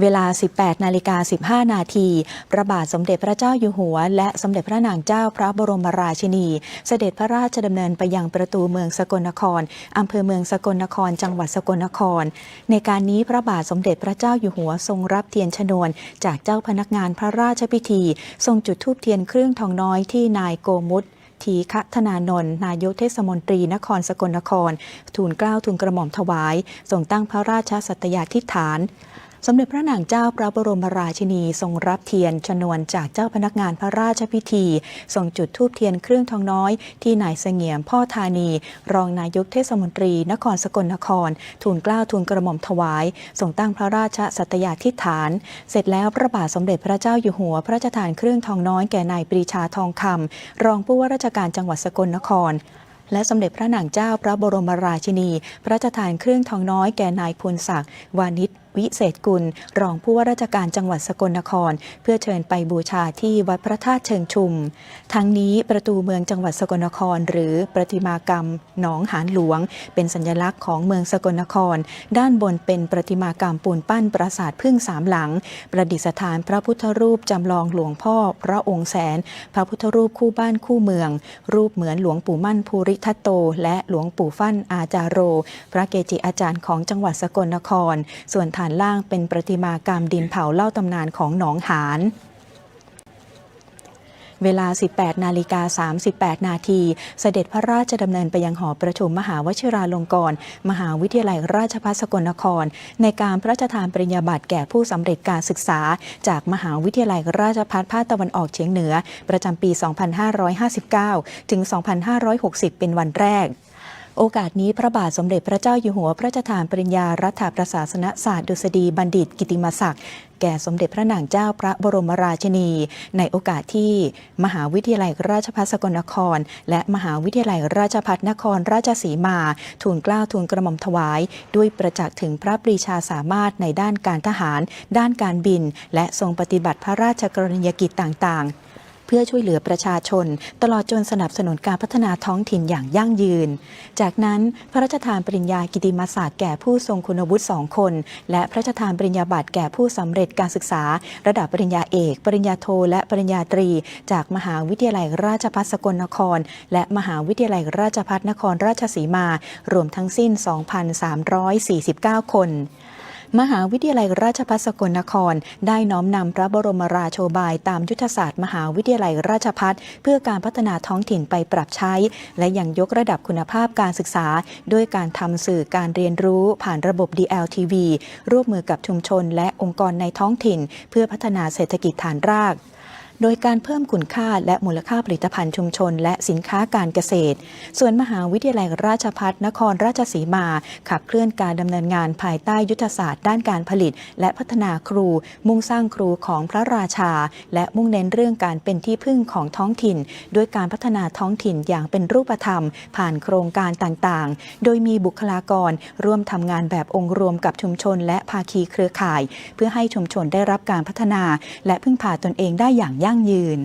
เวลา 18 นาฬิกา 15 นาทีพระบาทสมเด็จพระเจ้าอยู่หัว และสมเด็จพระนางเจ้าพระบรมราชินี เสด็จพระราชดำเนินไปยังประตูเมืองสกลนครอำเภอเมืองสกลนคร จังหวัดสกลนคร ในการนี้พระบาทสมเด็จพระเจ้าอยู่หัวทรงรับเทียนชนวนจากเจ้าพนักงานพระราชพิธี ทรงจุดธูปเทียนเครื่องทองน้อยที่นายโกมุตทีฆธนานนท์นายกเทศมนตรีนครสกลนคร ทูลเกล้าทูลกระหม่อมถวาย ทรงตั้งพระราชสัตยาธิฐาน สมเด็จพระนางเจ้าพระบรมราชินีทรงรับเทียนชนวนจากเจ้าพนักงานพระราชพิธี ทรงจุดธูปเทียนเครื่องทองน้อย ที่นายเสงี่ยมพ่อธานี รองนายกเทศมนตรี นครสกลนครทูลเกล้าทูลกระหม่อมถวายทรงตั้งพระราชสัตยาธิฐาน เสร็จแล้วพระบาทสมเด็จพระเจ้าอยู่หัว พระราชทานเครื่องทองน้อยแก่นายปรีชาทองคำรองผู้ว่าราชการจังหวัดสกลนครและสมเด็จพระนางเจ้าพระบรมราชินี พระราชทานเครื่องทองน้อยแก่นายพลศักดิ์วานิช วิเศษกุล รองผู้ว่าราชการจังหวัดสกลนคร เพื่อเชิญไปบูชาที่วัดพระธาตุเชิงชุม ทั้งนี้ประตูเมืองจังหวัดสกลนคร หรือประติมากรรมหนองหานหลวง เป็นสัญลักษณ์ของเมืองสกลนคร ด้านบนเป็นประติมากรรมปูนปั้นปราสาทพึ่งสามหลัง ประดิษฐานพระพุทธรูปจำลองหลวงพ่อ พระองค์แสน พระพุทธรูปคู่บ้านคู่เมือง รูปเหมือนหลวงปู่มั่นภูริทัตโต และหลวงปู่ฟั่นอาจารโร พระเกจิอาจารย์ของจังหวัดสกลนคร ส่วนฐานล่างเป็นประติมากรรมดินเผาเล่าตำนานของหนองหานเวลา 18 นาฬิกา 38 นาที เสด็จพระราชดำเนินไปยังหอประชุมมหาวชิราลงกรณ์มหาวิทยาลัยราชภัฏสกลนคร ในการพระราชทานปริญญาบัตรแก่ผู้สำเร็จการศึกษา จากมหาวิทยาลัยราชภัฏภาคตะวันออกเฉียงเหนือ ประจำปี 2559 ถึง 2560 เป็นวันแรก โอกาสนี้พระบาทสมเด็จพระเจ้าอยู่หัวพระราชทานปริญญารัฐประศาสนศาสตร์ดุษฎีบัณฑิตกิติมศักดิ์แก่สมเด็จพระนางเจ้าพระบรมราชินี ในโอกาสที่มหาวิทยาลัยราชภัฏสกลนคร และมหาวิทยาลัยราชภัฏนครราชสีมา ทูลเกล้าทูลกระหม่อมถวาย ด้วยประจักษ์ถึงพระปรีชาสามารถในด้านการทหาร ด้านการบิน และทรงปฏิบัติพระราชกรณียกิจต่างๆ เพื่อช่วยเหลือประชาชน ตลอดจนสนับสนุนการพัฒนาท้องถิ่นอย่างยั่งยืน จากนั้นพระราชทานปริญญากิติมศักดิ์แก่ผู้ทรงคุณวุฒิสองคน และพระราชทานปริญญาบัตรแก่ผู้สำเร็จการศึกษา ระดับปริญญาเอก ปริญญาโท และปริญญาตรี จากมหาวิทยาลัยราชภัฏสกลนคร และมหาวิทยาลัยราชภัฏนครราชสีมา รวมทั้งสิ้น 2,349 คน มหาวิทยาลัยราชภัฏสกลนคร ได้น้อมนำพระบรมราโชบายตามยุทธศาสตร์มหาวิทยาลัยราชภัฏเพื่อการพัฒนาท้องถิ่นไปปรับใช้ และยังยกระดับคุณภาพการศึกษา ด้วยการทำสื่อการเรียนรู้ผ่านระบบ DLTV ร่วมมือกับชุมชนและองค์กรในท้องถิ่น เพื่อพัฒนาเศรษฐกิจฐานราก โดยการเพิ่มคุณค่าและมูลค่าผลิตภัณฑ์ชุมชน และสินค้าการเกษตร ส่วนมหาวิทยาลัยราชภัฏนครราชสีมา ขับเคลื่อนการดำเนินงานภายใต้ยุทธศาสตร์ด้านการผลิต และพัฒนาครู มุ่งสร้างครูของพระราชา และมุ่งเน้นเรื่องการเป็นที่พึ่งของท้องถิ่น ด้วยการพัฒนาท้องถิ่นอย่างเป็นรูปธรรม ผ่านโครงการต่างๆ โดยมีบุคลากรร่วมทำงานแบบองค์รวมกับชุมชน และภาคีเครือข่าย เพื่อให้ชุมชนได้รับการพัฒนา และพึ่งพาตนเองได้อย่างยั่งยืน